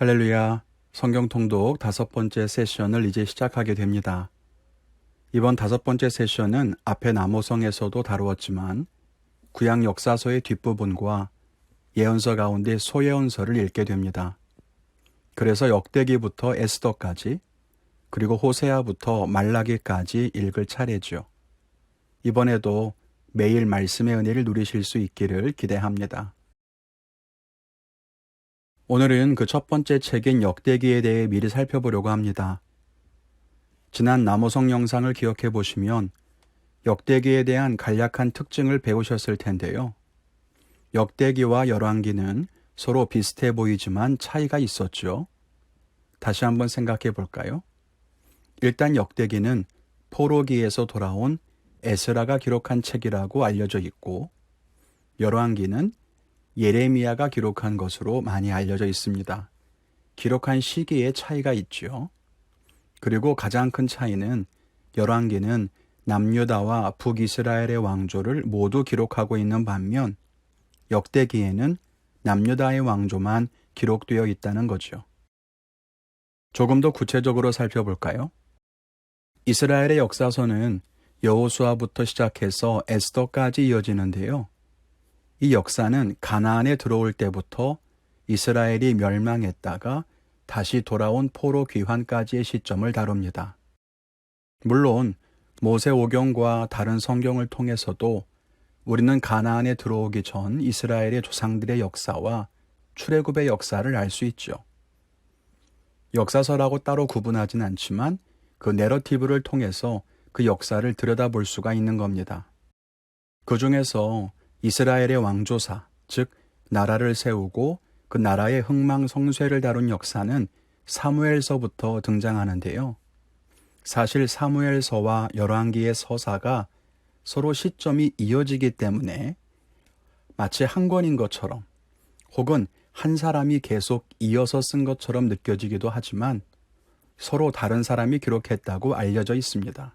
할렐루야. 성경 통독 다섯 번째 세션을 이제 시작하게 됩니다. 이번 다섯 번째 세션은 앞에 남호성에서도 다루었지만 구약 역사서의 뒷부분과 예언서 가운데 소예언서를 읽게 됩니다. 그래서 역대기부터 에스더까지 그리고 호세아부터 말라기까지 읽을 차례죠. 이번에도 매일 말씀의 은혜를 누리실 수 있기를 기대합니다. 오늘은 그 첫 번째 책인 역대기에 대해 미리 살펴보려고 합니다. 지난 남호성 영상을 기억해 보시면 역대기에 대한 간략한 특징을 배우셨을 텐데요. 역대기와 열왕기는 서로 비슷해 보이지만 차이가 있었죠. 다시 한번 생각해 볼까요? 일단 역대기는 포로기에서 돌아온 에스라가 기록한 책이라고 알려져 있고 열왕기는 예레미야가 기록한 것으로 많이 알려져 있습니다. 기록한 시기에 차이가 있죠. 그리고 가장 큰 차이는 열왕기는 남유다와 북이스라엘의 왕조를 모두 기록하고 있는 반면 역대기에는 남유다의 왕조만 기록되어 있다는 거죠. 조금 더 구체적으로 살펴볼까요? 이스라엘의 역사서는 여호수아부터 시작해서 에스더까지 이어지는데요. 이 역사는 가나안에 들어올 때부터 이스라엘이 멸망했다가 다시 돌아온 포로 귀환까지의 시점을 다룹니다. 물론 모세 오경과 다른 성경을 통해서도 우리는 가나안에 들어오기 전 이스라엘의 조상들의 역사와 출애굽의 역사를 알 수 있죠. 역사서라고 따로 구분하진 않지만 그 내러티브를 통해서 그 역사를 들여다볼 수가 있는 겁니다. 그 중에서 이스라엘의 왕조사, 즉 나라를 세우고 그 나라의 흥망성쇠를 다룬 역사는 사무엘서부터 등장하는데요. 사실 사무엘서와 열왕기의 서사가 서로 시점이 이어지기 때문에 마치 한 권인 것처럼 혹은 한 사람이 계속 이어서 쓴 것처럼 느껴지기도 하지만 서로 다른 사람이 기록했다고 알려져 있습니다.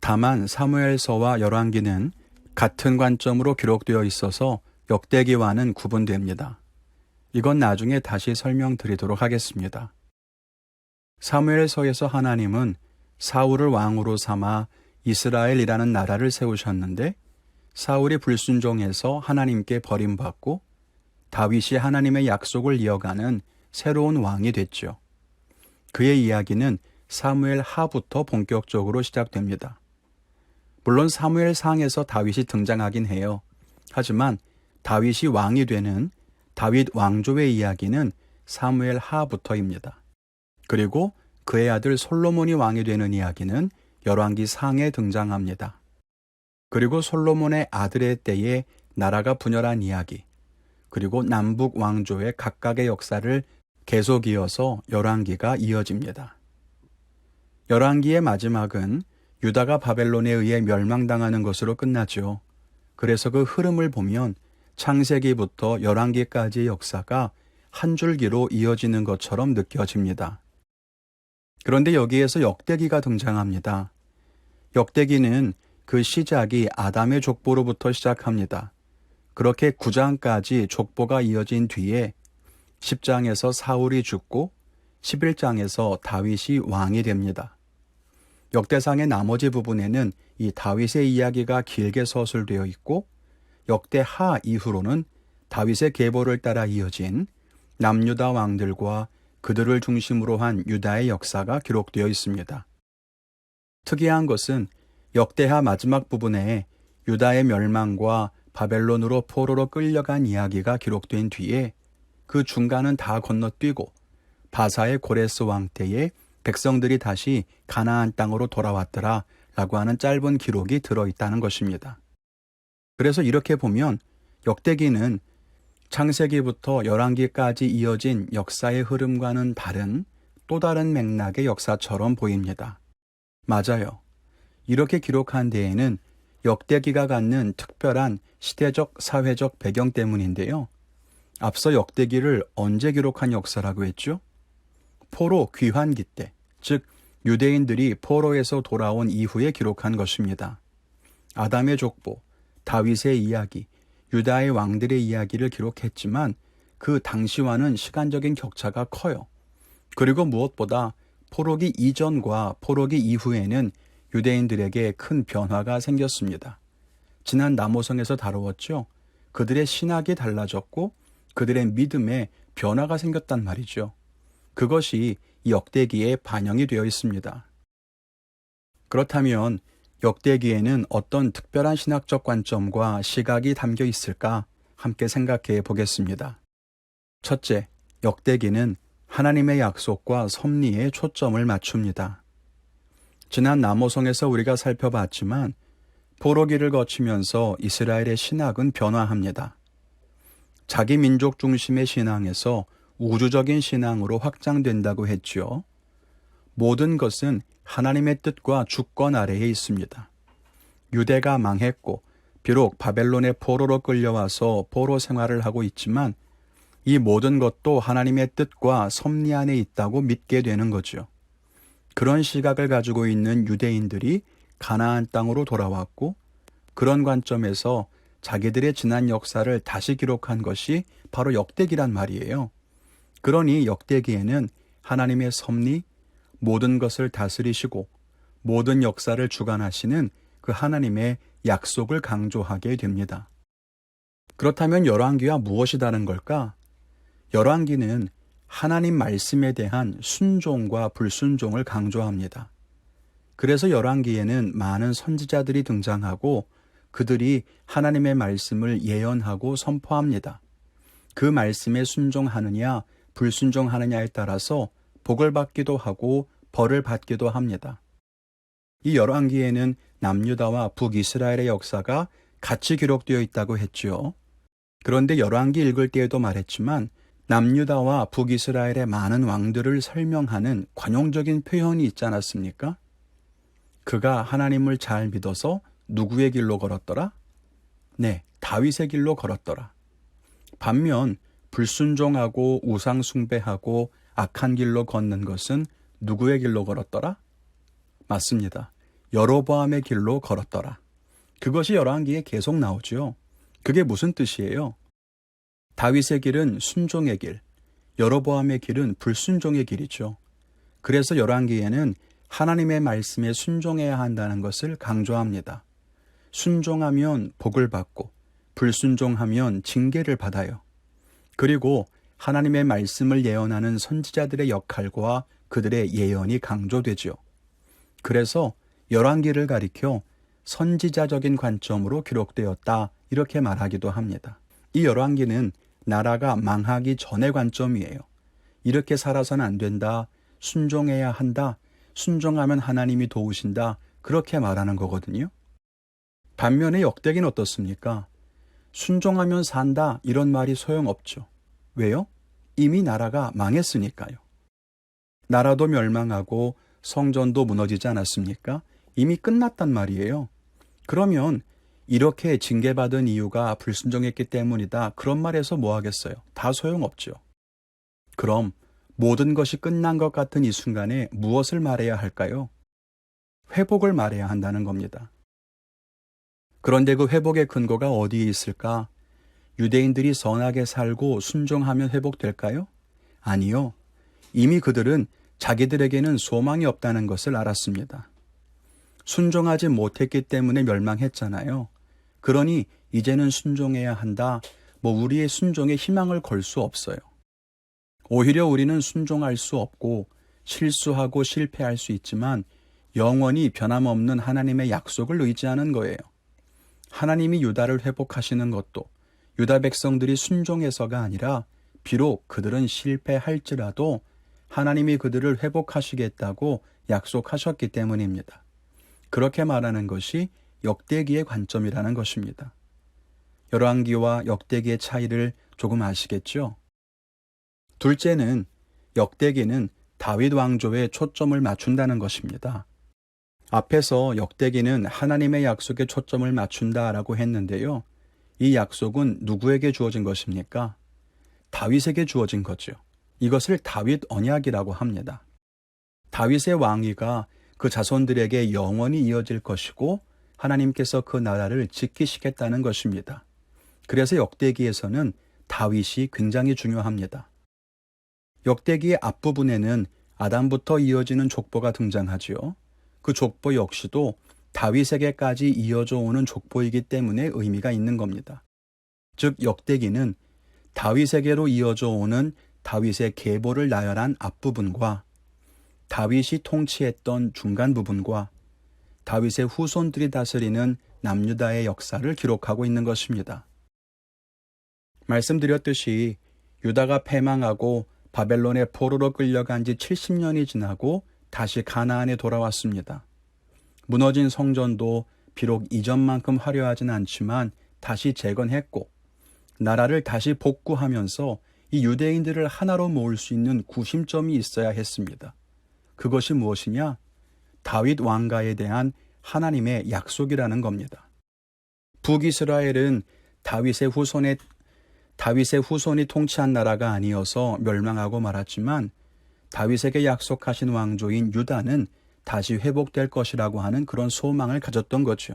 다만 사무엘서와 열왕기는 같은 관점으로 기록되어 있어서 역대기와는 구분됩니다. 이건 나중에 다시 설명드리도록 하겠습니다. 사무엘서에서 하나님은 사울을 왕으로 삼아 이스라엘이라는 나라를 세우셨는데 사울이 불순종해서 하나님께 버림받고 다윗이 하나님의 약속을 이어가는 새로운 왕이 됐죠. 그의 이야기는 사무엘 하부터 본격적으로 시작됩니다. 물론 사무엘 상에서 다윗이 등장하긴 해요. 하지만 다윗이 왕이 되는 다윗 왕조의 이야기는 사무엘 하부터입니다. 그리고 그의 아들 솔로몬이 왕이 되는 이야기는 열왕기 상에 등장합니다. 그리고 솔로몬의 아들의 때에 나라가 분열한 이야기, 그리고 남북 왕조의 각각의 역사를 계속 이어서 열왕기가 이어집니다. 열왕기의 마지막은 유다가 바벨론에 의해 멸망당하는 것으로 끝나죠. 그래서 그 흐름을 보면 창세기부터 열왕기까지의 역사가 한 줄기로 이어지는 것처럼 느껴집니다. 그런데 여기에서 역대기가 등장합니다. 역대기는 그 시작이 아담의 족보로부터 시작합니다. 그렇게 9장까지 족보가 이어진 뒤에 10장에서 사울이 죽고 11장에서 다윗이 왕이 됩니다. 역대상의 나머지 부분에는 이 다윗의 이야기가 길게 서술되어 있고 역대하 이후로는 다윗의 계보를 따라 이어진 남유다 왕들과 그들을 중심으로 한 유다의 역사가 기록되어 있습니다. 특이한 것은 역대하 마지막 부분에 유다의 멸망과 바벨론으로 포로로 끌려간 이야기가 기록된 뒤에 그 중간은 다 건너뛰고 바사의 고레스 왕 때에 백성들이 다시 가나안 땅으로 돌아왔더라 라고 하는 짧은 기록이 들어있다는 것입니다. 그래서 이렇게 보면 역대기는 창세기부터 열왕기까지 이어진 역사의 흐름과는 다른 또 다른 맥락의 역사처럼 보입니다. 맞아요. 이렇게 기록한 데에는 역대기가 갖는 특별한 시대적 사회적 배경 때문인데요. 앞서 역대기를 언제 기록한 역사라고 했죠? 포로 귀환기 때, 즉 유대인들이 포로에서 돌아온 이후에 기록한 것입니다. 아담의 족보, 다윗의 이야기, 유다의 왕들의 이야기를 기록했지만 그 당시와는 시간적인 격차가 커요. 그리고 무엇보다 포로기 이전과 포로기 이후에는 유대인들에게 큰 변화가 생겼습니다. 지난 남호성에서 다루었죠. 그들의 신학이 달라졌고 그들의 믿음에 변화가 생겼단 말이죠. 그것이 이 역대기에 반영이 되어 있습니다. 그렇다면 역대기에는 어떤 특별한 신학적 관점과 시각이 담겨 있을까 함께 생각해 보겠습니다. 첫째, 역대기는 하나님의 약속과 섭리에 초점을 맞춥니다. 지난 남호성에서 우리가 살펴봤지만 포로기를 거치면서 이스라엘의 신학은 변화합니다. 자기 민족 중심의 신앙에서 우주적인 신앙으로 확장된다고 했지요. 모든 것은 하나님의 뜻과 주권 아래에 있습니다. 유대가 망했고 비록 바벨론의 포로로 끌려와서 포로 생활을 하고 있지만 이 모든 것도 하나님의 뜻과 섭리 안에 있다고 믿게 되는 거죠. 그런 시각을 가지고 있는 유대인들이 가나안 땅으로 돌아왔고 그런 관점에서 자기들의 지난 역사를 다시 기록한 것이 바로 역대기란 말이에요. 그러니 역대기에는 하나님의 섭리, 모든 것을 다스리시고 모든 역사를 주관하시는 그 하나님의 약속을 강조하게 됩니다. 그렇다면 열왕기와 무엇이 다른 걸까? 열왕기는 하나님 말씀에 대한 순종과 불순종을 강조합니다. 그래서 열왕기에는 많은 선지자들이 등장하고 그들이 하나님의 말씀을 예언하고 선포합니다. 그 말씀에 순종하느냐, 불순종하느냐에 따라서 복을 받기도 하고 벌을 받기도 합니다. 이 열왕기에는 남유다와 북이스라엘의 역사가 같이 기록되어 있다고 했지요. 그런데 열왕기 읽을 때에도 말했지만 남유다와 북이스라엘의 많은 왕들을 설명하는 관용적인 표현이 있지 않았습니까? 그가 하나님을 잘 믿어서 누구의 길로 걸었더라? 네, 다윗의 길로 걸었더라. 반면 불순종하고 우상 숭배하고 악한 길로 걷는 것은 누구의 길로 걸었더라? 맞습니다. 여로보암의 길로 걸었더라. 그것이 열왕기에 계속 나오죠. 그게 무슨 뜻이에요? 다윗의 길은 순종의 길, 여로보암의 길은 불순종의 길이죠. 그래서 열왕기에는 하나님의 말씀에 순종해야 한다는 것을 강조합니다. 순종하면 복을 받고 불순종하면 징계를 받아요. 그리고 하나님의 말씀을 예언하는 선지자들의 역할과 그들의 예언이 강조되지요. 그래서 열왕기를 가리켜 선지자적인 관점으로 기록되었다 이렇게 말하기도 합니다. 이 열왕기는 나라가 망하기 전의 관점이에요. 이렇게 살아서는 안 된다. 순종해야 한다. 순종하면 하나님이 도우신다. 그렇게 말하는 거거든요. 반면에 역대기는 어떻습니까? 순종하면 산다. 이런 말이 소용없죠. 왜요? 이미 나라가 망했으니까요. 나라도 멸망하고 성전도 무너지지 않았습니까? 이미 끝났단 말이에요. 그러면 이렇게 징계받은 이유가 불순종했기 때문이다. 그런 말에서 뭐 하겠어요? 다 소용없죠. 그럼 모든 것이 끝난 것 같은 이 순간에 무엇을 말해야 할까요? 회복을 말해야 한다는 겁니다. 그런데 그 회복의 근거가 어디에 있을까? 유대인들이 선하게 살고 순종하면 회복될까요? 아니요. 이미 그들은 자기들에게는 소망이 없다는 것을 알았습니다. 순종하지 못했기 때문에 멸망했잖아요. 그러니 이제는 순종해야 한다. 뭐 우리의 순종에 희망을 걸 수 없어요. 오히려 우리는 순종할 수 없고 실수하고 실패할 수 있지만 영원히 변함없는 하나님의 약속을 의지하는 거예요. 하나님이 유다를 회복하시는 것도 유다 백성들이 순종해서가 아니라 비록 그들은 실패할지라도 하나님이 그들을 회복하시겠다고 약속하셨기 때문입니다. 그렇게 말하는 것이 역대기의 관점이라는 것입니다. 열왕기와 역대기의 차이를 조금 아시겠죠? 둘째는 역대기는 다윗 왕조에 초점을 맞춘다는 것입니다. 앞에서 역대기는 하나님의 약속에 초점을 맞춘다라고 했는데요. 이 약속은 누구에게 주어진 것입니까? 다윗에게 주어진 거죠. 이것을 다윗 언약이라고 합니다. 다윗의 왕위가 그 자손들에게 영원히 이어질 것이고 하나님께서 그 나라를 지키시겠다는 것입니다. 그래서 역대기에서는 다윗이 굉장히 중요합니다. 역대기의 앞부분에는 아담부터 이어지는 족보가 등장하지요. 그 족보 역시도 다윗에게까지 이어져 오는 족보이기 때문에 의미가 있는 겁니다. 즉 역대기는 다윗에게로 이어져 오는 다윗의 계보를 나열한 앞부분과 다윗이 통치했던 중간 부분과 다윗의 후손들이 다스리는 남유다의 역사를 기록하고 있는 것입니다. 말씀드렸듯이 유다가 패망하고 바벨론의 포로로 끌려간 지 70년이 지나고 다시 가나안에 돌아왔습니다. 무너진 성전도 비록 이전만큼 화려하진 않지만 다시 재건했고 나라를 다시 복구하면서 이 유대인들을 하나로 모을 수 있는 구심점이 있어야 했습니다. 그것이 무엇이냐? 다윗 왕가에 대한 하나님의 약속이라는 겁니다. 북이스라엘은 다윗의 후손의 다윗의 후손이 통치한 나라가 아니어서 멸망하고 말았지만 다윗에게 약속하신 왕조인 유다는 다시 회복될 것이라고 하는 그런 소망을 가졌던 거죠.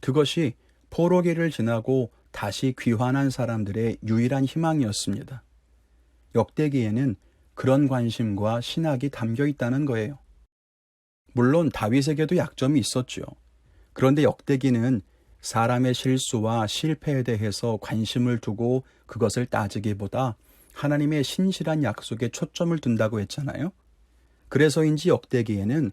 그것이 포로기를 지나고 다시 귀환한 사람들의 유일한 희망이었습니다. 역대기에는 그런 관심과 신학이 담겨 있다는 거예요. 물론 다윗에게도 약점이 있었죠. 그런데 역대기는 사람의 실수와 실패에 대해서 관심을 두고 그것을 따지기보다 하나님의 신실한 약속에 초점을 둔다고 했잖아요. 그래서인지 역대기에는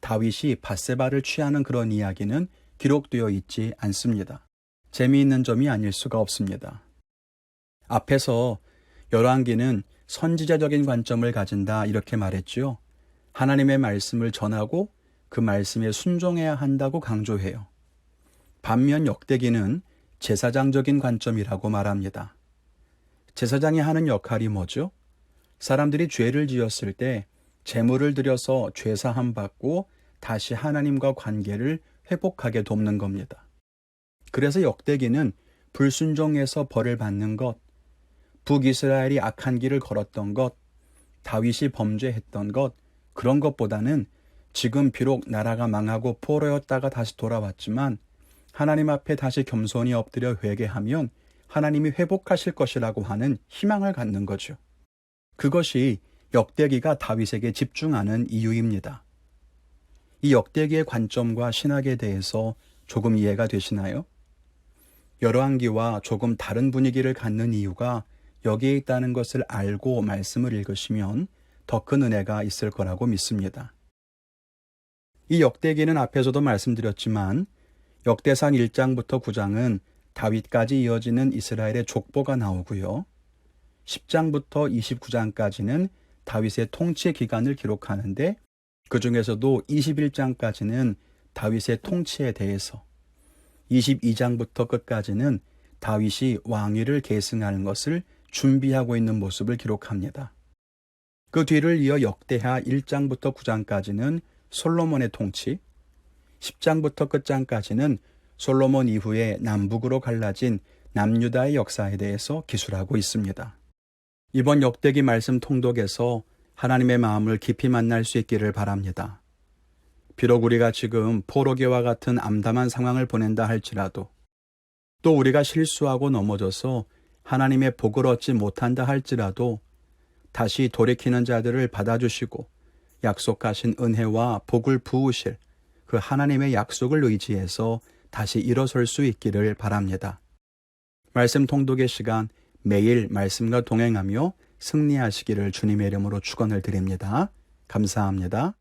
다윗이 바세바를 취하는 그런 이야기는 기록되어 있지 않습니다. 재미있는 점이 아닐 수가 없습니다. 앞에서 열왕기는 선지자적인 관점을 가진다 이렇게 말했지요. 하나님의 말씀을 전하고 그 말씀에 순종해야 한다고 강조해요. 반면 역대기는 제사장적인 관점이라고 말합니다. 제사장이 하는 역할이 뭐죠? 사람들이 죄를 지었을 때 제물을 들여서 죄사함 받고 다시 하나님과 관계를 회복하게 돕는 겁니다. 그래서 역대기는 불순종에서 벌을 받는 것, 북이스라엘이 악한 길을 걸었던 것, 다윗이 범죄했던 것, 그런 것보다는 지금 비록 나라가 망하고 포로였다가 다시 돌아왔지만 하나님 앞에 다시 겸손히 엎드려 회개하면 하나님이 회복하실 것이라고 하는 희망을 갖는 거죠. 그것이 역대기가 다윗에게 집중하는 이유입니다. 이 역대기의 관점과 신학에 대해서 조금 이해가 되시나요? 열왕기와 조금 다른 분위기를 갖는 이유가 여기에 있다는 것을 알고 말씀을 읽으시면 더 큰 은혜가 있을 거라고 믿습니다. 이 역대기는 앞에서도 말씀드렸지만 역대상 1장부터 9장은 다윗까지 이어지는 이스라엘의 족보가 나오고요. 10장부터 29장까지는 다윗의 통치 기간을 기록하는데 그 중에서도 21장까지는 다윗의 통치에 대해서 22장부터 끝까지는 다윗이 왕위를 계승하는 것을 준비하고 있는 모습을 기록합니다. 그 뒤를 이어 역대하 1장부터 9장까지는 솔로몬의 통치, 10장부터 끝장까지는 솔로몬 이후에 남북으로 갈라진 남유다의 역사에 대해서 기술하고 있습니다. 이번 역대기 말씀 통독에서 하나님의 마음을 깊이 만날 수 있기를 바랍니다. 비록 우리가 지금 포로기와 같은 암담한 상황을 보낸다 할지라도 또 우리가 실수하고 넘어져서 하나님의 복을 얻지 못한다 할지라도 다시 돌이키는 자들을 받아주시고 약속하신 은혜와 복을 부으실 그 하나님의 약속을 의지해서 다시 일어설 수 있기를 바랍니다. 말씀 통독의 시간 매일 말씀과 동행하며 승리하시기를 주님의 이름으로 축원을 드립니다. 감사합니다.